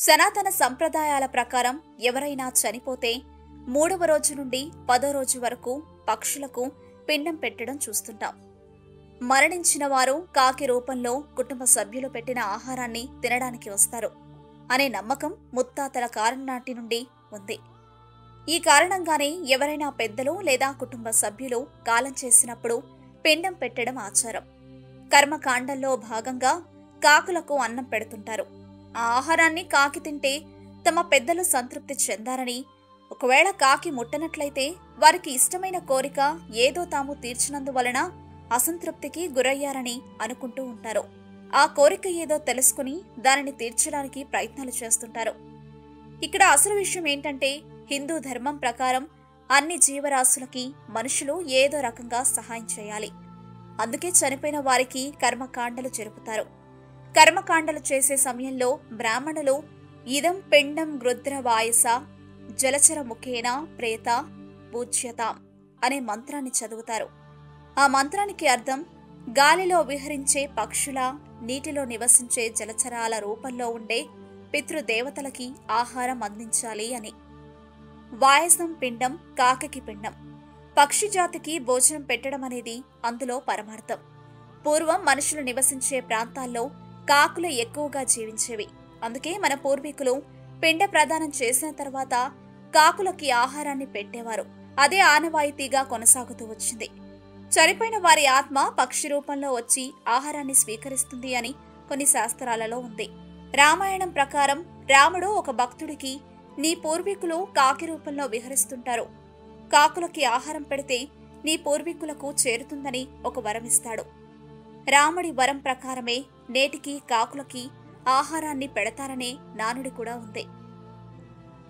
సనాతన సంప్రదాయాల ప్రకారం ఎవరైనా చనిపోతే మూడవ రోజు నుండి పదో రోజు వరకు పక్షులకు పిండం పెట్టడం చూస్తుంటాం. మరణించిన వారు కాకి రూపంలో కుటుంబ సభ్యులు పెట్టిన ఆహారాన్ని తినడానికి వస్తారు అనే నమ్మకం ముత్తాతల కారణం నాటి నుండి ఉంది. ఈ కారణంగానే ఎవరైనా పెద్దలు లేదా కుటుంబ సభ్యులు కాలం చేసినప్పుడు పిండం పెట్టడం ఆచారం. కర్మకాండంలో భాగంగా కాకులకు అన్నం పెడుతుంటారు. ఆ ఆహారాన్ని కాకి తింటే తమ పెద్దలు సంతృప్తి చెందారని. ఒకవేళ కాకి ముట్టనట్లయితే వారికి ఇష్టమైన కోరిక ఏదో తాము తీర్చినందువలన అసంతృప్తికి గురయ్యారని అనుకుంటూ ఉంటారు. ఆ కోరిక ఏదో తెలుసుకుని దానిని తీర్చడానికి ప్రయత్నాలు చేస్తుంటారు. ఇక్కడ అసలు విషయం ఏంటంటే హిందూ ధర్మం ప్రకారం అన్ని జీవరాశులకి మనుషులు ఏదో రకంగా సహాయం చేయాలి. అందుకే చనిపోయిన వారికి కర్మకాండలు జరుపుతారు. కర్మకాండలు చేసే సమయంలో బ్రాహ్మణులు ఇదం పిండం గృద్ర వాయస జలచర ముఖేన ప్రేత పూజ్యత అనే మంత్రాన్ని చదువుతారు. ఆ మంత్రానికి అర్థం గాలిలో విహరించే పక్షుల నీటిలో నివసించే జలచరాల రూపంలో ఉండే పితృదేవతలకి ఆహారం అందించాలి అని. వాయసం పిండం కాకకి పిండం. పక్షి జాతికి భోజనం పెట్టడం అనేది అందులో పరమార్థం. పూర్వం మనుషులు నివసించే ప్రాంతాల్లో కాకులు ఎక్కువగా జీవించేవి. అందుకే మన పూర్వీకులు పిండ ప్రదానం చేసిన తర్వాత కాకులకి ఆహారాన్ని పెట్టేవారు. అదే ఆనవాయితీగా కొనసాగుతూ వచ్చింది. చనిపోయిన వారి ఆత్మ పక్షి రూపంలో వచ్చి ఆహారాన్ని స్వీకరిస్తుంది అని కొన్ని శాస్త్రాలలో ఉంది. రామాయణం ప్రకారం రాముడు ఒక భక్తుడికి నీ పూర్వీకులు కాకి రూపంలో విహరిస్తుంటారు. కాకులకి ఆహారం పెడితే నీ పూర్వీకులకు చేరుతుందని ఒక వరమిస్తాడు రాముడి వరం ప్రకారమే నేటికి కాకులకి ఆహారాన్ని పెడతారనే నానుడి కూడా ఉంది.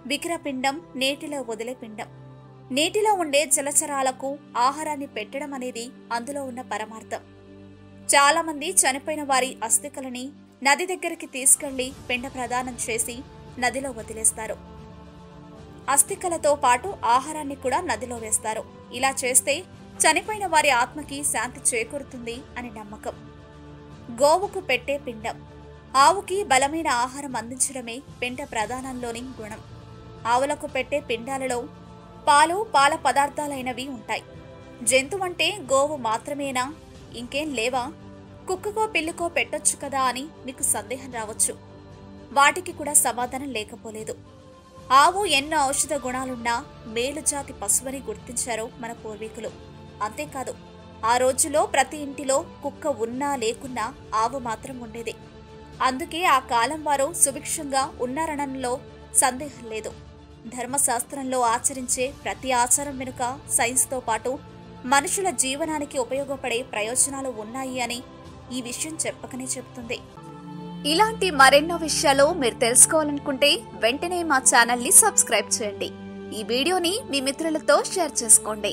వికిరపిండం నేటిలో వదిలే పిండం నీటిలో ఉండే జలచరాలకు ఆహారాన్ని పెట్టడం అనేది అందులో ఉన్న పరమార్థం. చాలామంది చనిపోయిన వారి అస్థికలని నది దగ్గరికి తీసుకెళ్ళి పిండ ప్రదానం చేసి నదిలో వదిలేస్తారు. అస్థికలతో పాటు ఆహారాన్ని కూడా నదిలో వేస్తారు. ఇలా చేస్తే చనిపోయిన వారి ఆత్మకి శాంతి చేకూరుతుంది అని నమ్మకం. గోవుకు పెట్టే పిండం. ఆవుకి బలమైన ఆహారం అందించడమే పిండ ప్రధానంలోని గుణం. ఆవులకు పెట్టే పిండాలలో పాలు పాల పదార్థాలైనవి ఉంటాయి. జంతువంటే గోవు మాత్రమేనా? ఇంకేం లేవా? కుక్కకో పిల్లుకో పెట్టొచ్చు కదా అని మీకు సందేహం రావచ్చు. వాటికి కూడా సమాధానం లేకపోలేదు. ఆవు ఎన్నో ఔషధ గుణాలున్నా మేలుజాతి పశువని గుర్తించారు మన పూర్వీకులు. అంతేకాదు ఆ రోజులో ప్రతి ఇంటిలో కుక్క ఉన్నా లేకున్నా ఆవు మాత్రం ఉండేది. అందుకే ఆ కాలం వారు సుభిక్షంగా ఉన్నారనడంలో సందేహం లేదు. ధర్మశాస్త్రంలో ఆచరించే ప్రతి ఆచారం వెనుక సైన్స్తో పాటు మనుషుల జీవనానికి ఉపయోగపడే ప్రయోజనాలు ఉన్నాయి అని ఈ విషయం చెప్పకనే చెబుతుంది. ఇలాంటి మరెన్నో విషయాలు మీరు తెలుసుకోవాలనుకుంటే వెంటనే మా ఛానల్ని సబ్స్క్రైబ్ చేయండి. ఈ వీడియోని మీ మిత్రులతో షేర్ చేసుకోండి.